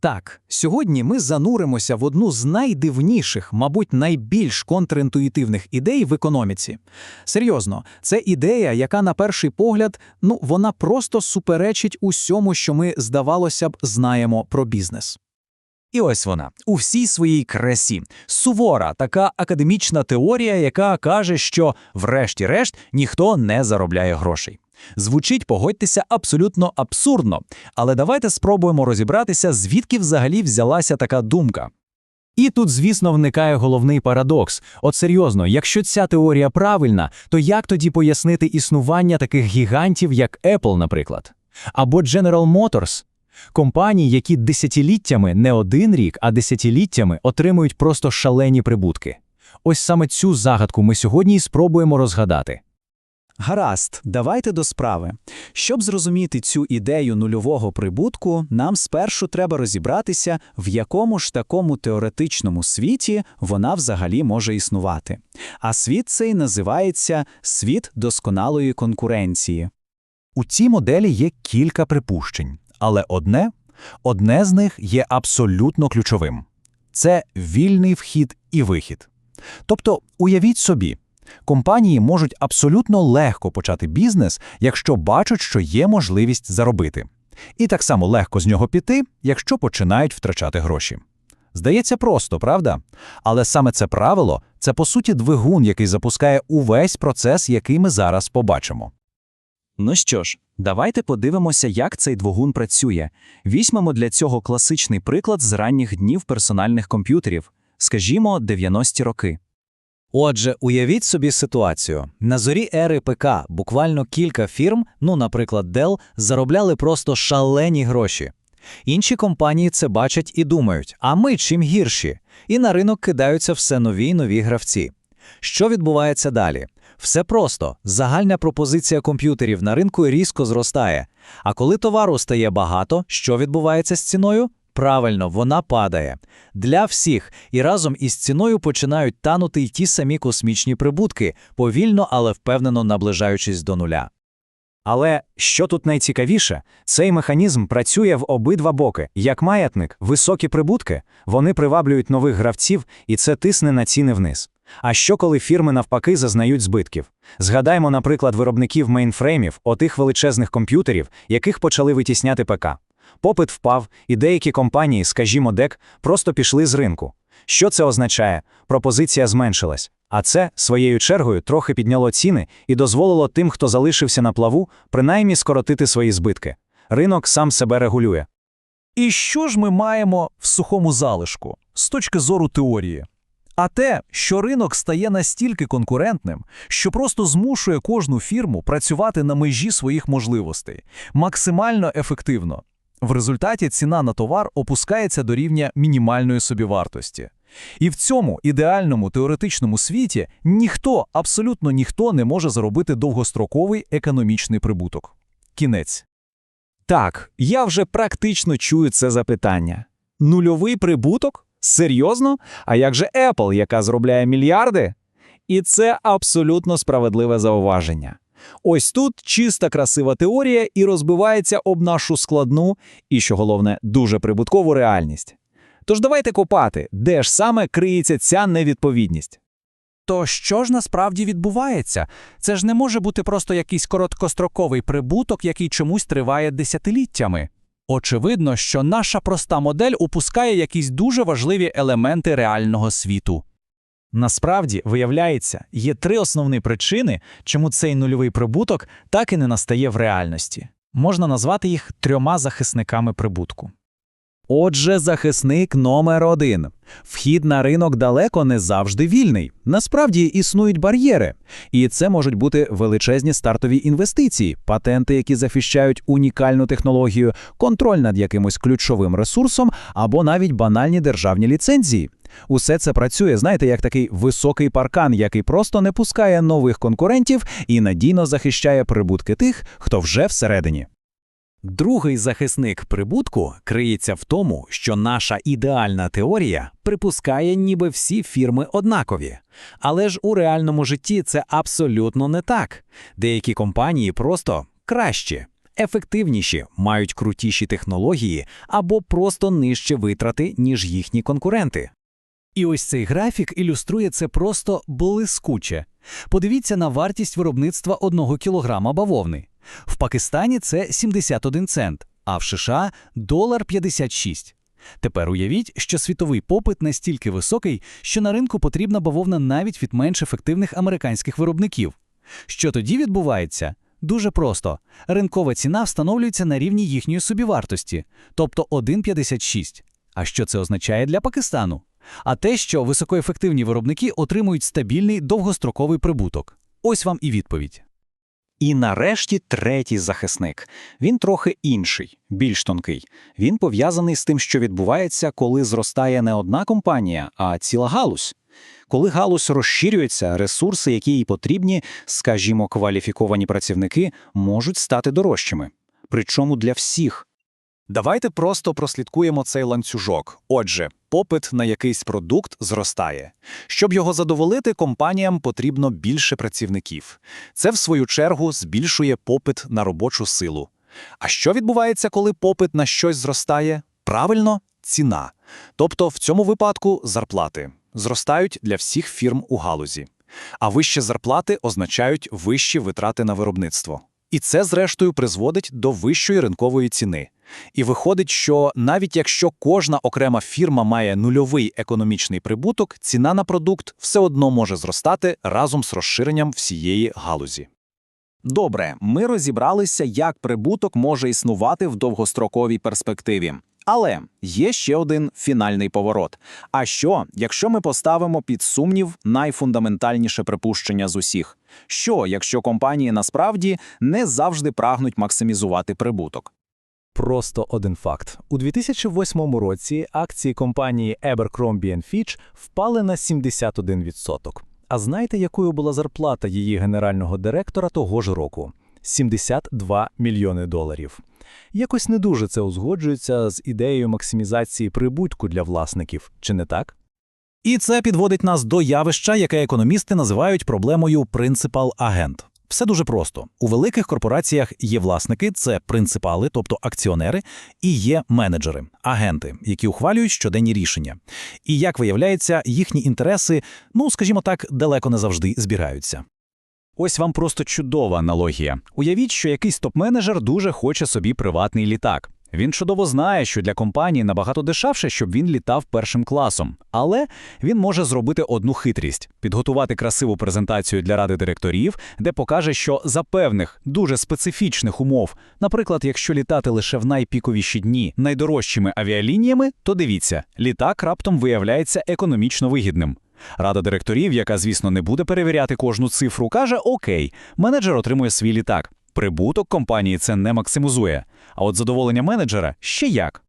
Так, сьогодні ми зануримося в одну з найдивніших, мабуть, найбільш контрінтуїтивних ідей в економіці. Серйозно, це ідея, яка на перший погляд, ну, вона просто суперечить усьому, що ми, здавалося б, знаємо про бізнес. І ось вона у всій своїй красі. Сувора, така академічна теорія, яка каже, що, врешті-решт, ніхто не заробляє грошей. Звучить, погодьтеся, абсолютно абсурдно, але давайте спробуємо розібратися, звідки взагалі взялася така думка. І тут, звісно, виникає головний парадокс. От серйозно, якщо ця теорія правильна, то як тоді пояснити існування таких гігантів, як Apple, наприклад, або General Motors? Компанії, які десятиліттями, не один рік, а десятиліттями отримують просто шалені прибутки. Ось саме цю загадку ми сьогодні і спробуємо розгадати. Гаразд, давайте до справи. Щоб зрозуміти цю ідею нульового прибутку, нам спершу треба розібратися, в якому ж такому теоретичному світі вона взагалі може існувати. А світ цей називається світ досконалої конкуренції. У цій моделі є кілька припущень, але одне, одне з них є абсолютно ключовим це вільний вхід і вихід. Тобто, уявіть собі, компанії можуть абсолютно легко почати бізнес, якщо бачать, що є можливість заробити, і так само легко з нього піти, якщо починають втрачати гроші. Здається, просто, правда? Але саме це правило це по суті двигун, який запускає увесь процес, який ми зараз побачимо. Ну що ж, давайте подивимося, як цей двигун працює. Візьмемо для цього класичний приклад з ранніх днів персональних комп'ютерів, скажімо, 90-ті роки. Отже, уявіть собі ситуацію. На зорі ери ПК буквально кілька фірм, ну, наприклад, Dell, заробляли просто шалені гроші. Інші компанії це бачать і думають, а ми чим гірші? І на ринок кидаються все нові й нові гравці. Що відбувається далі? Все просто загальна пропозиція комп'ютерів на ринку різко зростає. А коли товару стає багато, що відбувається з ціною? Правильно, вона падає. Для всіх і разом із ціною починають танути й ті самі космічні прибутки, повільно, але впевнено наближаючись до нуля. Але що тут найцікавіше, цей механізм працює в обидва боки. Як маятник, високі прибутки, вони приваблюють нових гравців, і це тисне на ціни вниз. А що коли фірми навпаки зазнають збитків? Згадаймо, наприклад, виробників мейнфреймів, отих величезних комп'ютерів, яких почали витісняти ПК. Попит впав, і деякі компанії, скажімо, DEC, просто пішли з ринку. Що це означає? Пропозиція зменшилась. А це, своєю чергою, трохи підняло ціни і дозволило тим, хто залишився на плаву, принаймні скоротити свої збитки. Ринок сам себе регулює. І що ж ми маємо в сухому залишку з точки зору теорії? А те, що ринок стає настільки конкурентним, що просто змушує кожну фірму працювати на межі своїх можливостей, максимально ефективно. В результаті ціна на товар опускається до рівня мінімальної собівартості. І в цьому ідеальному теоретичному світі ніхто, абсолютно ніхто не може заробити довгостроковий економічний прибуток. Кінець. Так, я вже практично чую це запитання. Нульовий прибуток? Серйозно? А як же Apple, яка зробляє мільярди? І це абсолютно справедливе зауваження. Ось тут чиста красива теорія і розбивається об нашу складну і, що головне, дуже прибуткову реальність. Тож давайте копати, де ж саме криється ця невідповідність. То що ж насправді відбувається? Це ж не може бути просто якийсь короткостроковий прибуток, який чомусь триває десятиліттями. Очевидно, що наша проста модель упускає якісь дуже важливі елементи реального світу. Насправді, виявляється, є три основні причини, чому цей нульовий прибуток так і не настає в реальності. Можна назвати їх трьома захисниками прибутку. Отже, захисник номер один. Вхід на ринок далеко не завжди вільний. Насправді існують бар'єри. І це можуть бути величезні стартові інвестиції, патенти, які захищають унікальну технологію, контроль над якимось ключовим ресурсом або навіть банальні державні ліцензії. Усе це працює, знаєте, як такий високий паркан, який просто не пускає нових конкурентів і надійно захищає прибутки тих, хто вже всередині. Другий захисник прибутку криється в тому, що наша ідеальна теорія припускає, ніби всі фірми однакові. Але ж у реальному житті це абсолютно не так. Деякі компанії просто кращі. ефективніші, мають крутіші технології або просто нижче витрати, ніж їхні конкуренти. І ось цей графік ілюструє це просто блискуче. Подивіться на вартість виробництва 1 кілограма бавовни. В Пакистані це 71 цент, а в США – долар 56. Тепер уявіть, що світовий попит настільки високий, що на ринку потрібна бавовна навіть від менш ефективних американських виробників. Що тоді відбувається? Дуже просто. Ринкова ціна встановлюється на рівні їхньої собівартості, тобто 1,56. А що це означає для Пакистану? А те, що високоефективні виробники отримують стабільний довгостроковий прибуток. Ось вам і відповідь. І нарешті третій захисник. Він трохи інший, більш тонкий. Він пов'язаний з тим, що відбувається, коли зростає не одна компанія, а ціла галузь. Коли галузь розширюється, ресурси, які їй потрібні, скажімо, кваліфіковані працівники, можуть стати дорожчими. Причому для всіх. Давайте просто прослідкуємо цей ланцюжок. Отже, попит на якийсь продукт зростає. Щоб його задоволити, компаніям потрібно більше працівників. Це, в свою чергу, збільшує попит на робочу силу. А що відбувається, коли попит на щось зростає? Правильно, ціна. Тобто, в цьому випадку зарплати зростають для всіх фірм у галузі. А вищі зарплати означають вищі витрати на виробництво. І це, зрештою, призводить до вищої ринкової ціни. І виходить, що навіть якщо кожна окрема фірма має нульовий економічний прибуток, ціна на продукт все одно може зростати разом з розширенням всієї галузі. Добре, ми розібралися, як прибуток може існувати в довгостроковій перспективі. Але є ще один фінальний поворот. А що, якщо ми поставимо під сумнів найфундаментальніше припущення з усіх? Що, якщо компанії насправді не завжди прагнуть максимізувати прибуток? Просто один факт. У 2008 році акції компанії Abercrombie Fitch впали на 71%. А знаєте, якою була зарплата її генерального директора того ж року? 72 мільйони доларів. Якось не дуже це узгоджується з ідеєю максимізації прибутку для власників, чи не так? І це підводить нас до явища, яке економісти називають проблемою принципал-агент. Все дуже просто. У великих корпораціях є власники, це принципали, тобто акціонери, і є менеджери, агенти, які ухвалюють щоденні рішення. І як виявляється, їхні інтереси, ну скажімо так, далеко не завжди збігаються. Ось вам просто чудова аналогія. Уявіть, що якийсь топ-менеджер дуже хоче собі приватний літак. Він чудово знає, що для компанії набагато дешевше, щоб він літав першим класом. Але він може зробити одну хитрість підготувати красиву презентацію для ради директорів, де покаже, що за певних дуже специфічних умов, наприклад, якщо літати лише в найпіковіші дні найдорожчими авіалініями, то дивіться, літак раптом виявляється економічно вигідним. Рада директорів, яка, звісно, не буде перевіряти кожну цифру, каже: Окей, менеджер отримує свій літак. Прибуток компанії це не максимізує, а от задоволення менеджера ще як.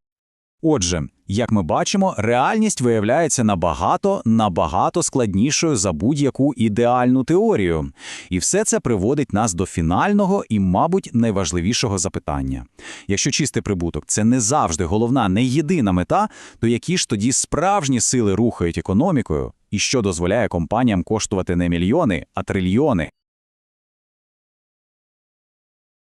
Отже, як ми бачимо, реальність виявляється набагато, набагато складнішою за будь-яку ідеальну теорію. І все це приводить нас до фінального і, мабуть, найважливішого запитання. Якщо чистий прибуток це не завжди головна, не єдина мета, то які ж тоді справжні сили рухають економікою, і що дозволяє компаніям коштувати не мільйони, а трильйони?